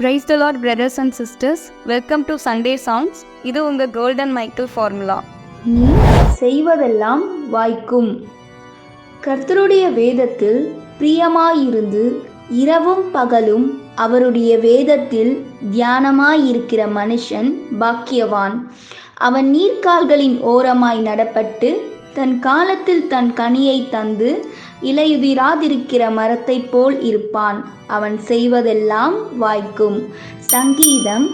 Praise the lord brothers and sisters welcome to Sunday songs இது உங்கள் golden Michael formula நீ செய்வதெல்லாம் வாய்க்கும். கர்த்தருடைய வேதத்தில் பிரியமாயிருந்து இரவும் பகலும் அவருடைய வேதத்தில் தியானமாயிருக்கிற மனுஷன் பாக்கியவான். அவன் நீர்க்கால்களின் ஓரமாய் நடப்பட்டு தன் காலத்தில் தன் கனியை தந்து இலையுதிராதிருக்கிற மரத்தைப் போல் இருப்பான். அவன் செய்வதெல்லாம் வாய்க்கும். சங்கீதம்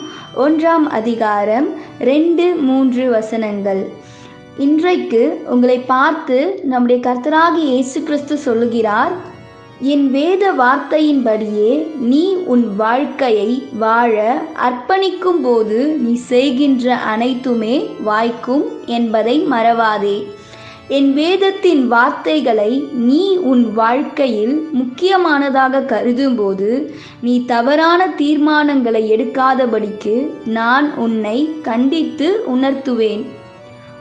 ஒன்றாம் அதிகாரம் ரெண்டு மூன்று வசனங்கள். இன்றைக்கு உங்களை பார்த்து நம்முடைய கர்த்தராகி இயேசு கிறிஸ்து சொல்லுகிறார் என் வேத வார்த்தையின்படியே நீ உன் வாழ்க்கையை வாழ அர்ப்பணிக்கும் போது நீ செய்கின்ற அனைத்துமே வாய்க்கும் என்பதை மறவாதே. என் வேதத்தின் வார்த்தைகளை நீ உன் வாழ்க்கையில் முக்கியமானதாக கருதும்போது நீ தவறான தீர்மானங்களை எடுக்காதபடிக்கு நான் உன்னை கண்டித்து உணர்த்துவேன்.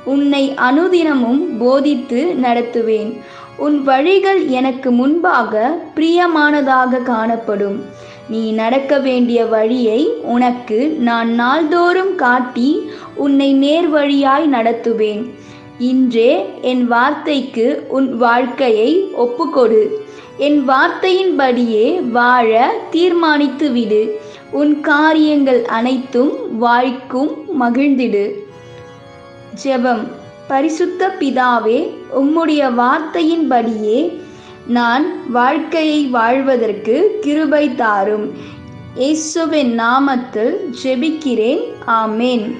உன்னை அனுதினமும் போதித்து நடத்துவேன். உன் வழிகள் எனக்கு முன்பாக பிரியமானதாக காணப்படும். நீ நடக்க வேண்டிய வழியை உனக்கு நான் நாள்தோறும் காட்டி உன்னை நேர்வழியாய் நடத்துவேன். இன்றே என் வார்த்தைக்கு உன் வாழ்க்கையை ஒப்புக்கொடு. என் வார்த்தையின்படியே வாழ தீர்மானித்து விடு உன் காரியங்கள் அனைத்தும் வாய்க்கும் மகிழ்ந்திடு. ஜெபம். பரிசுத்த பிதாவே உம்முடைய வார்த்தையின்படியே நான் வாழ்க்கையை வாழ்வதற்கு கிருபை தாரும். இயேசுவின் நாமத்தில் ஜெபிக்கிறேன். ஆமேன்.